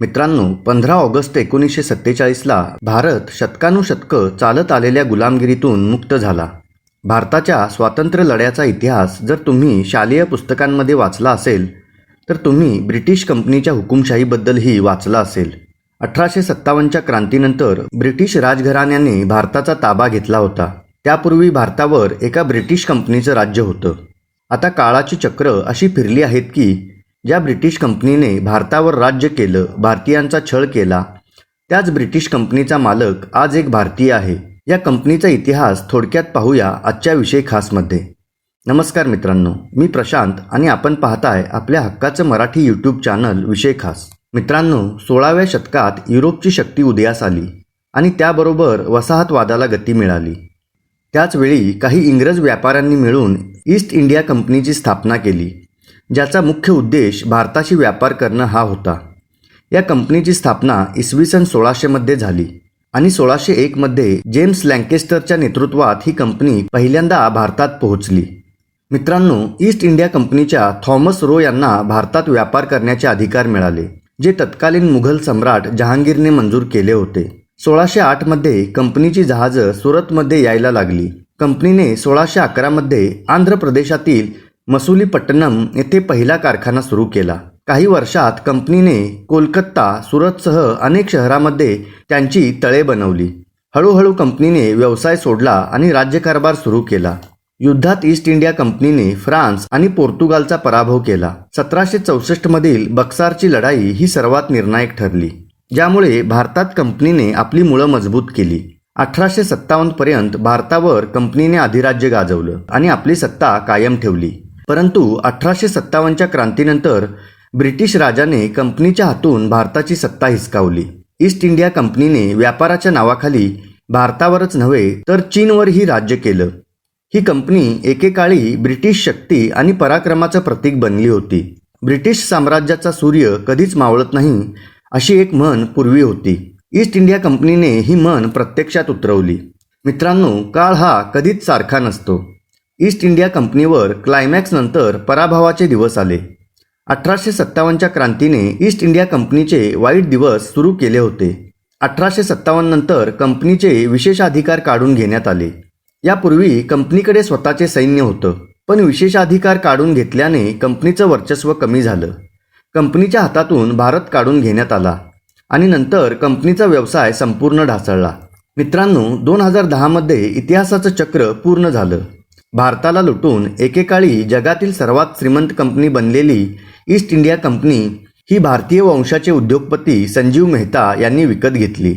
मित्रांनो पंधरा ऑगस्ट एकोणीसशे सत्तेचाळीसला भारत शतकानुशतकं चालत आलेल्या गुलामगिरीतून मुक्त झाला. भारताच्या स्वातंत्र्य लढ्याचा इतिहास जर तुम्ही शालेय पुस्तकांमध्ये वाचला असेल तर तुम्ही ब्रिटिश कंपनीच्या हुकुमशाहीबद्दलही वाचला असेल. अठराशे सत्तावन्नच्या क्रांतीनंतर ब्रिटिश राजघराण्याने भारताचा ताबा घेतला होता. त्यापूर्वी भारतावर एका ब्रिटिश कंपनीचं राज्य होतं. आता काळाची चक्र अशी फिरली आहेत की ज्या ब्रिटिश कंपनीने भारतावर राज्य केलं भारतीयांचा छळ केला त्याच ब्रिटिश कंपनीचा मालक आज एक भारतीय आहे. या कंपनीचा इतिहास थोडक्यात पाहूया आजच्या विषय खासमध्ये. नमस्कार मित्रांनो मी प्रशांत आणि आपण पाहताय आपल्या हक्काचं मराठी यूट्यूब चॅनल विषय खास. मित्रांनो सोळाव्या शतकात युरोपची शक्ती उदयास आली आणि त्याबरोबर वसाहतवादाला गती मिळाली. त्याचवेळी काही इंग्रज व्यापाऱ्यांनी मिळून ईस्ट इंडिया कंपनीची स्थापना केली. ज्याचा मुख्य उद्देश भारताशी व्यापार करणं हा होता. या कंपनीची स्थापना इसवी सन सोळाशेमध्ये झाली आणि सोळाशे एकमध्ये जेम्स लँकेस्टरच्या नेतृत्वात ही कंपनी पहिल्यांदा भारतात पोहोचली. मित्रांनो ईस्ट इंडिया कंपनीच्या थॉमस रो यांना भारतात व्यापार करण्याचे अधिकार मिळाले जे तत्कालीन मुघल सम्राट जहांगीरने मंजूर केले होते. सोळाशे आठमध्ये कंपनीची जहाजं सुरतमध्ये यायला लागली. कंपनीने सोळाशे अकरामध्ये आंध्र प्रदेशातील मसुलीपट्टणम येथे पहिला कारखाना सुरू केला. काही वर्षात कंपनीने कोलकाता सुरतसह अनेक शहरामध्ये त्यांची तळे बनवली. हळूहळू कंपनीने व्यवसाय सोडला आणि राज्यकारभार सुरू केला. युद्धात ईस्ट इंडिया कंपनीने फ्रान्स आणि पोर्तुगालचा पराभव केला. सतराशे चौसष्ट मधील बक्सारची लढाई ही सर्वात निर्णायक ठरली ज्यामुळे भारतात कंपनीने आपली मुळं मजबूत केली. अठराशे सत्तावन्न पर्यंत भारतावर कंपनीने अधिराज्य गाजवलं आणि आपली सत्ता कायम ठेवली. परंतु अठराशे सत्तावन्नच्या क्रांतीनंतर ब्रिटिश राजाने कंपनीच्या हातून भारताची सत्ता हिसकावली. ईस्ट इंडिया कंपनीने व्यापाराच्या नावाखाली भारतावरच नव्हे तर चीनवरही राज्य केलं. ही कंपनी एकेकाळी ब्रिटिश शक्ती आणि पराक्रमाचं प्रतीक बनली होती. ब्रिटिश साम्राज्याचा सूर्य कधीच मावळत नाही अशी एक म्हण पूर्वी होती. ईस्ट इंडिया कंपनीने ही म्हण प्रत्यक्षात उतरवली. मित्रांनो काळ हा कधीच सारखा नसतो. ईस्ट इंडिया कंपनीवर क्लायमॅक्स नंतर पराभवाचे दिवस आले. अठराशे सत्तावन्नच्या क्रांतीने ईस्ट इंडिया कंपनीचे वाईट दिवस सुरू केले होते. अठराशे सत्तावन्न नंतर कंपनीचे विशेषाधिकार काढून घेण्यात आले. यापूर्वी कंपनीकडे स्वतःचे सैन्य होतं पण विशेषाधिकार काढून घेतल्याने कंपनीचं वर्चस्व कमी झालं. कंपनीच्या हातातून भारत काढून घेण्यात आला आणि नंतर कंपनीचा व्यवसाय संपूर्ण ढासळला. मित्रांनो दोन हजार दहामध्ये इतिहासाचं चक्र पूर्ण झालं. भारताला लुटून एकेकाळी जगातील सर्वात श्रीमंत कंपनी बनलेली ईस्ट इंडिया कंपनी ही भारतीय वंशाचे उद्योगपती संजीव मेहता यांनी विकत घेतली.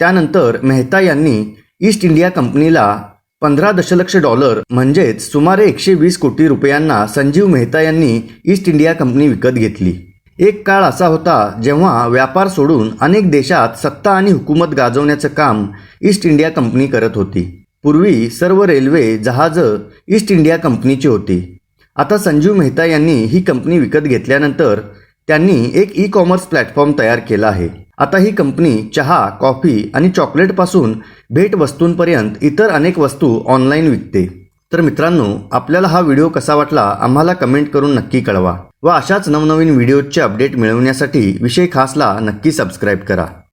त्यानंतर मेहता यांनी ईस्ट इंडिया कंपनीला पंधरा दशलक्ष डॉलर म्हणजेच सुमारे एकशे वीस कोटी रुपयांना संजीव मेहता यांनी ईस्ट इंडिया कंपनी विकत घेतली. एक काळ असा होता जेव्हा व्यापार सोडून अनेक देशात सत्ता आणि हुकूमत गाजवण्याचं काम ईस्ट इंडिया कंपनी करत होती. पूर्वी सर्व रेल्वे जहाजं ईस्ट इंडिया कंपनीची होती. आता संजीव मेहता यांनी ही कंपनी विकत घेतल्यानंतर त्यांनी एक ई कॉमर्स प्लॅटफॉर्म तयार केला आहे. आता ही कंपनी चहा कॉफी आणि चॉकलेटपासून भेटवस्तूंपर्यंत इतर अनेक वस्तू ऑनलाईन विकते. तर मित्रांनो आपल्याला हा व्हिडिओ कसा वाटला आम्हाला कमेंट करून नक्की कळवा व अशाच नवनवीन व्हिडिओचे अपडेट मिळवण्यासाठी विषय खासला नक्की सबस्क्राईब करा.